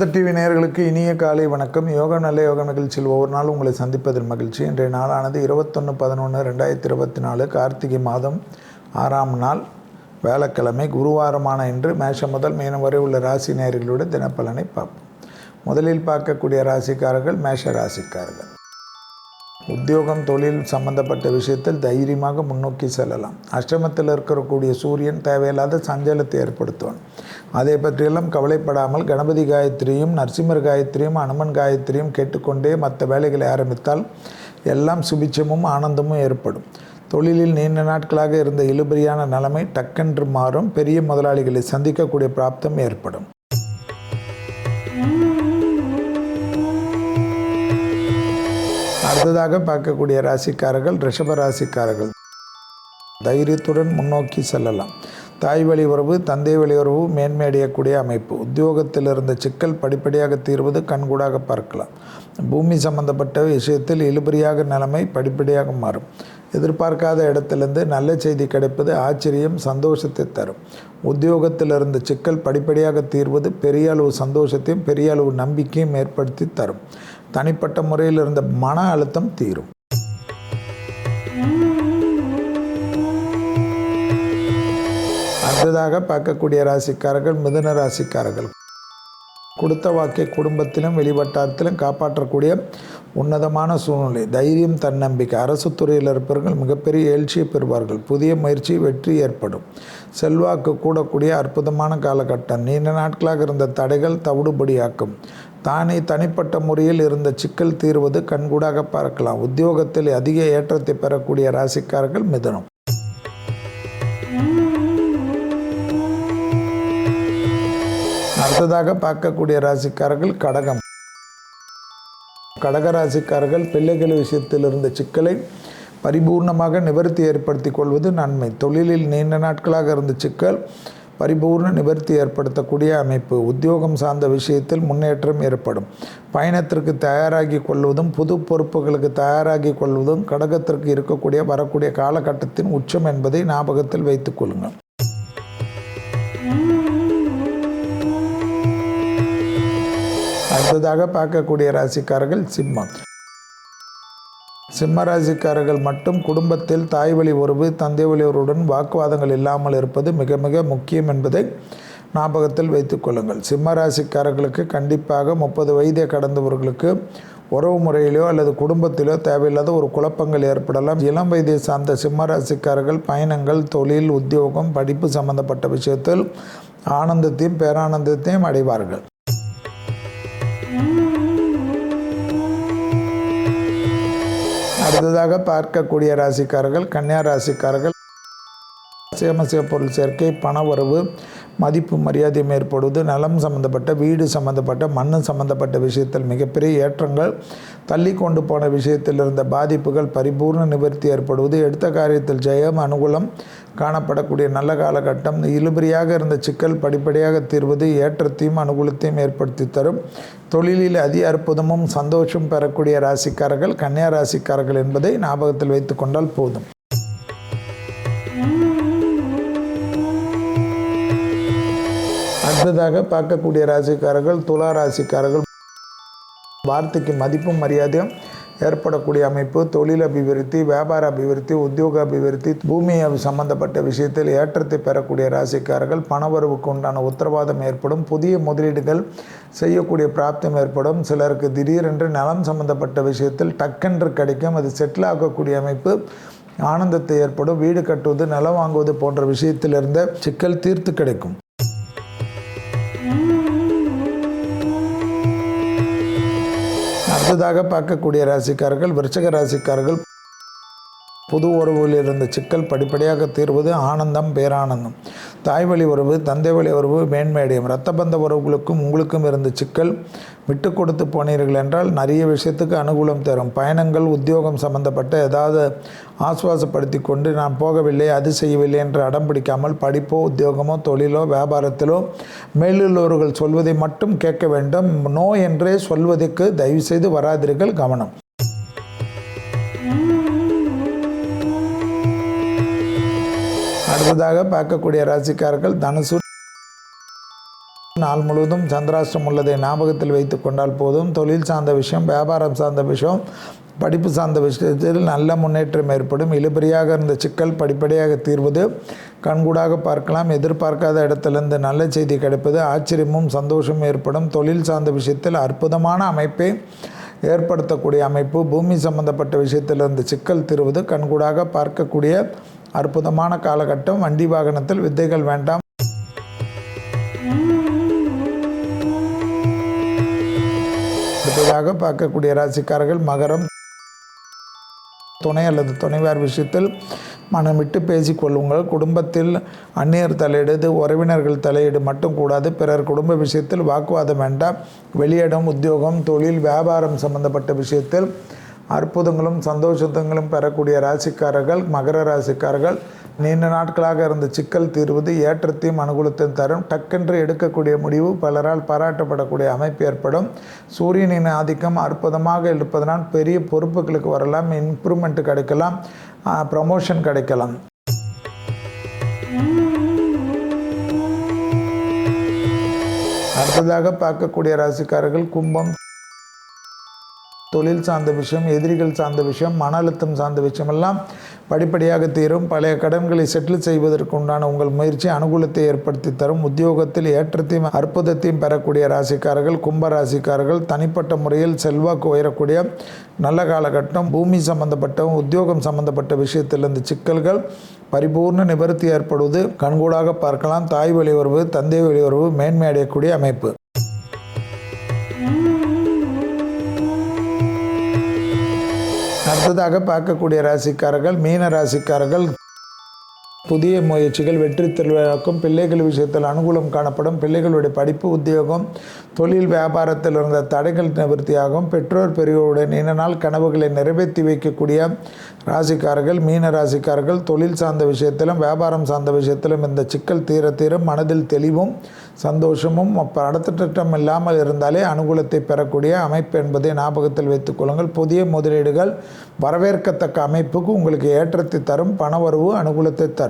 Gurunatha TV நேயர்களுக்கு இனிய காலை வணக்கம். யோகா நல்ல யோகா நிகழ்ச்சியில் ஒவ்வொரு நாளும் உங்களை சந்திப்பதில் மகிழ்ச்சி. இன்றைய நாளானது இருபத்தொன்று பதினொன்று ரெண்டாயிரத்தி இருபத்தி நாலு கார்த்திகை மாதம் ஆறாம் நாள். வேலைக்கிழமை குருவாரமான இன்று மேஷம் முதல் மீனம் வரை உள்ள ராசி நேயர்களோட தினப்பலனை பார்ப்போம். முதலில் பார்க்கக்கூடிய ராசிக்காரர்கள் மேஷ ராசிக்காரர்கள். உத்தியோகம் தொழில் சம்பந்தப்பட்ட விஷயத்தில் தைரியமாக முன்னோக்கி செல்லலாம். அஷ்டமத்தில் இருக்கக்கூடிய சூரியன் தேவையில்லாத சஞ்சலத்தை ஏற்படுத்துவான். அதை பற்றியெல்லாம் கவலைப்படாமல் கணபதி காயத்ரியும் நரசிம்மர் காயத்ரியும் அனுமன் காயத்ரியும் கேட்டுக்கொண்டே மற்ற வேலைகளை ஆரம்பித்தால் எல்லாம் சுபிச்சமும் ஆனந்தமும் ஏற்படும். தொழிலில் நீண்ட நாட்களாக இருந்த இழுபறியான நிலைமை டக்கென்று மாறும். பெரிய முதலாளிகளை சந்திக்கக்கூடிய பிராப்தம் ஏற்படும். அடுத்ததாக பார்க்கக்கூடிய ராசிக்காரர்கள் ரிஷப ராசிக்காரர்கள். தைரியத்துடன் முன்னோக்கி செல்லலாம். தாய் வழி உறவு தந்தை வழி உறவு மேன்மையடையக்கூடிய அமைப்பு. உத்தியோகத்தில் இருந்த சிக்கல் படிப்படியாக தீர்வது கண்கூடாக பார்க்கலாம். பூமி சம்பந்தப்பட்ட விஷயத்தில் இழுபறியாக நிலைமை படிப்படியாக மாறும். எதிர்பார்க்காத இடத்திலிருந்து நல்ல செய்தி கிடைப்பது ஆச்சரியம் சந்தோஷத்தை தரும். உத்தியோகத்தில் இருந்த சிக்கல் படிப்படியாக தீர்வது பெரிய அளவு சந்தோஷத்தையும் பெரிய அளவு நம்பிக்கையும் ஏற்படுத்தி தரும். தனிப்பட்ட முறையில் இருந்த மன அழுத்தம் தீரும். அடுத்ததாக பார்க்கக்கூடிய ராசிக்காரர்கள் மிதுன ராசிக்காரர்கள். கொடுத்த வாக்கை குடும்பத்திலும் வெளிவட்டாரத்திலும் காப்பாற்றக்கூடிய உன்னதமான சூழ்நிலை. தைரியம் தன்னம்பிக்கை. அரசு துறையில் இருப்பவர்கள் மிகப்பெரிய எழுச்சியை பெறுவார்கள். புதிய முயற்சி வெற்றி ஏற்படும். செல்வாக்கு கூடக்கூடிய அற்புதமான காலகட்டம். நீண்ட நாட்களாக இருந்த தடைகள் தவிடுபடியாக்கும். தானே தனிப்பட்ட முறையில் இருந்த சிக்கல் தீர்வது கண்கூடாக பார்க்கலாம். உத்தியோகத்தில் அதிக ஏற்றத்தை பெறக்கூடிய ராசிக்காரர்கள் மிதனம். அடுத்ததாக பார்க்கக்கூடிய ராசிக்காரர்கள் கடகம். கடக ராசிக்காரர்கள் பிள்ளைகள் விஷயத்தில் இருந்த சிக்கலை பரிபூர்ணமாக நிவர்த்தி ஏற்படுத்தி கொள்வது நன்மை. தொழிலில் நீண்ட நாட்களாக இருந்த சிக்கல் பரிபூர்ண நிவர்த்தி ஏற்படுத்தக்கூடிய அமைப்பு. உத்தியோகம் சார்ந்த விஷயத்தில் முன்னேற்றம் ஏற்படும். பயணத்திற்கு தயாராகி கொள்வதும் புது பொறுப்புகளுக்கு தயாராகி கொள்வதும் கடகத்திற்கு இருக்கக்கூடிய வரக்கூடிய காலகட்டத்தின் உச்சம் என்பதை ஞாபகத்தில் வைத்துக் கொள்ளுங்கள். அடுத்ததாக பார்க்கக்கூடிய ராசிக்காரர்கள் சிம்மம். சிம்மராசிக்காரர்கள் மட்டும் குடும்பத்தில் தாய் வழி உறவு தந்தை வழி உறவுடன் வாக்குவாதங்கள் இல்லாமல் இருப்பது மிக மிக முக்கியம் என்பதை ஞாபகத்தில் வைத்துக் கொள்ளுங்கள். கண்டிப்பாக முப்பது வயதை கடந்தவர்களுக்கு உறவு முறையிலோ அல்லது குடும்பத்திலோ தேவையில்லாத ஒரு குழப்பங்கள் ஏற்படலாம். இளம் வயதை சார்ந்த சிம்மராசிக்காரர்கள் பயணங்கள் தொழில் உத்தியோகம் படிப்பு சம்பந்தப்பட்ட விஷயத்தில் ஆனந்தத்தையும் பேரானந்தத்தையும் அடைவார்கள். அடுத்ததாக பார்க்கக்கூடிய ராசிக்காரர்கள் கன்னியா ராசிக்காரர்கள் சேமசிய பொருள் சேர்க்கை பண வரவு மதிப்பு மரியாதையும் ஏற்படுவது நலம் சம்பந்தப்பட்ட வீடு சம்பந்தப்பட்ட மண் சம்பந்தப்பட்ட விஷயத்தில் மிகப்பெரிய ஏற்றங்கள் தள்ளி கொண்டு போன விஷயத்தில் இருந்த பாதிப்புகள் பரிபூர்ண நிவர்த்தி ஏற்படுவது எடுத்த காரியத்தில் ஜெயம் அனுகூலம் காணப்படக்கூடிய நல்ல காலகட்டம் இழுபறியாக இருந்த சிக்கல் படிப்படியாக தீர்வது ஏற்றத்தையும் அனுகூலத்தையும் ஏற்படுத்தி தரும். தொழிலில் அதி அற்புதமும் சந்தோஷம் பெறக்கூடிய ராசிக்காரர்கள் கன்னியா ராசிக்காரர்கள் என்பதை ஞாபகத்தில் வைத்து கொண்டால் போதும். அடுத்ததாக பார்க்கக்கூடிய ராசிக்காரர்கள் துலா ராசிக்காரர்கள். வார்த்தைக்கு மதிப்பும் மரியாதையும் ஏற்படக்கூடிய அமைப்பு தொழில் அபிவிருத்தி வியாபார அபிவிருத்தி உத்தியோக அபிவிருத்தி பூமி சம்பந்தப்பட்ட விஷயத்தில் ஏற்றத்தை பெறக்கூடிய ராசிக்காரர்கள் பணவரவுக்கு உண்டான உத்தரவாதம் ஏற்படும் புதிய முதலீடுகள் செய்யக்கூடிய பிராப்தம் ஏற்படும். சிலருக்கு திடீரென்று நலம் சம்பந்தப்பட்ட விஷயத்தில் டக்கென்று கிடைக்கும் அது செட்டில் ஆகக்கூடிய அமைப்பு ஆனந்தத்தை ஏற்படும். வீடு கட்டுவது நிலம் வாங்குவது போன்ற விஷயத்திலிருந்த சிக்கல் தீர்த்து கிடைக்கும். அடுத்ததாக பார்க்கக்கூடிய ராசிக்காரர்கள் விருச்சக ராசிக்காரர்கள் புது உறவுகளில் இருந்த சிக்கல் படிப்படியாக தீர்வது ஆனந்தம் பேரானந்தம். தாய் வழி உறவு தந்தை வழி உறவு மேன்மையடையும் இரத்த பந்த உறவுகளுக்கும் உங்களுக்கும் இருந்த சிக்கல் விட்டு கொடுத்து போனீர்கள் என்றால் நிறைய விஷயத்துக்கு அனுகூலம் தரும். பயணங்கள் உத்தியோகம் சம்பந்தப்பட்ட ஏதாவது ஆசுவாசப்படுத்தி கொண்டு நான் போகவில்லை அது செய்யவில்லை என்று அடம் பிடிக்காமல் படிப்போ உத்தியோகமோ தொழிலோ வியாபாரத்திலோ மேலுள்ளவர்கள் சொல்வதை மட்டும் கேட்க வேண்டும். நோ என்றே சொல்வதற்கு தயவுசெய்து வராதீர்கள் கவனம். அடுத்ததாக பார்க்கக்கூடிய ராசிக்காரர்கள் தனுசு நாள் முழுவதும் சந்திராஷ்டம் உள்ளதை ஞாபகத்தில் வைத்து கொண்டால் போதும். தொழில் சார்ந்த விஷயம் வியாபாரம் சார்ந்த விஷயம் படிப்பு சார்ந்த விஷயத்தில் நல்ல முன்னேற்றம் ஏற்படும். இழுபறியாக இருந்த சிக்கல் படிப்படியாக தீர்வது. கண்கூடாக பார்க்கலாம். எதிர்பார்க்காத இடத்திலிருந்து நல்ல செய்தி கிடைப்பது. ஆச்சரியமும் சந்தோஷமும் ஏற்படும். தொழில் சார்ந்த விஷயத்தில் அற்புதமான அமைப்பை ஏற்படுத்தக்கூடிய அமைப்பு. பூமி சம்பந்தப்பட்ட விஷயத்திலிருந்து சிக்கல் தீர்வது. கண்கூடாக பார்க்கக்கூடிய அற்புதமான காலகட்டம். வண்டி வாகனத்தில் வித்தைகள் வேண்டாம். அடுத்ததாக பார்க்கக்கூடிய ராசிக்காரர்கள் மகரம். துணை அல்லது துணைவார் விஷயத்தில் மனம் விட்டு பேசிக்கொள்ளுங்கள். குடும்பத்தில் அந்நியர் தலையிடுது உறவினர்கள் தலையீடு மட்டும் கூடாது. பிறர் குடும்ப விஷயத்தில் வாக்குவாதம் வேண்டாம். வெளியிடம் உத்தியோகம் தொழில் வியாபாரம் சம்பந்தப்பட்ட விஷயத்தில் அற்புதங்களும் சந்தோஷத்தங்களும் பெறக்கூடிய ராசிக்காரர்கள் மகர ராசிக்காரர்கள் நீண்ட நாட்களாக இருந்த சிக்கல் தீர்வது ஏற்றத்தையும் அனுகூலத்தையும் தரும். டக்கென்று எடுக்கக்கூடிய முடிவு பலரால் பாராட்டப்படக்கூடிய அமைப்பு ஏற்படும். சூரியனின் ஆதிக்கம் அற்புதமாக இருப்பதனால் பெரிய பொறுப்புகளுக்கு வரலாம் இம்ப்ரூவ்மெண்ட் கிடைக்கலாம் ப்ரமோஷன் கிடைக்கலாம். அடுத்ததாக பார்க்கக்கூடிய ராசிக்காரர்கள் கும்பம் தொழில் சார்ந்த விஷயம் எதிரிகள் சார்ந்த விஷயம் மன அழுத்தம் சார்ந்த விஷயமெல்லாம் படிப்படியாக தீரும். பழைய கடன்களை செட்டில் செய்வதற்கு உண்டான உங்கள் முயற்சி அனுகூலத்தை ஏற்படுத்தி தரும். உத்தியோகத்தில் ஏற்றத்தையும் அற்புதத்தையும் பெறக்கூடிய ராசிக்காரர்கள் கும்ப ராசிக்காரர்கள் தனிப்பட்ட முறையில் செல்வாக்கு உயரக்கூடிய நல்ல காலகட்டம் பூமி சம்பந்தப்பட்ட உத்தியோகம் சம்பந்தப்பட்ட விஷயத்திலிருந்து சிக்கல்கள் பரிபூர்ண நிவர்த்தி ஏற்படுவது கண்கூடாக பார்க்கலாம். தாய் வழியுறவு தந்தை வழியுறவு மேன்மை அடையக்கூடிய அமைப்பு. அடுத்ததாக பார்க்கக்கூடிய ராசிக்காரர்கள் மீன ராசிக்காரர்கள் புதிய முயற்சிகள் வெற்றி திருவிழாக்கும் பிள்ளைகள் விஷயத்தில் அனுகூலம் காணப்படும் பிள்ளைகளுடைய படிப்பு உத்தியோகம் தொழில் வியாபாரத்தில் இருந்த தடைகள் நிவர்த்தியாகும். பெற்றோர் பெரியோருடைய நீண்ட நாள் கனவுகளை நிறைவேற்றி வைக்கக்கூடிய ராசிக்காரர்கள் மீன ராசிக்காரர்கள் தொழில் சார்ந்த விஷயத்திலும் வியாபாரம் சார்ந்த விஷயத்திலும் இந்த சிக்கல் தீர தீர மனதில் தெளிவும் சந்தோஷமும் அடுத்தட்டம் இல்லாமல் இருந்தாலே அனுகூலத்தை பெறக்கூடிய அமைப்பு என்பதை ஞாபகத்தில் வைத்துக் கொள்ளுங்கள். புதிய முதலீடுகள் வரவேற்கத்தக்க அமைப்புக்கு உங்களுக்கு ஏற்றத்தை தரும் பணவரவு அனுகூலத்தை தரும்.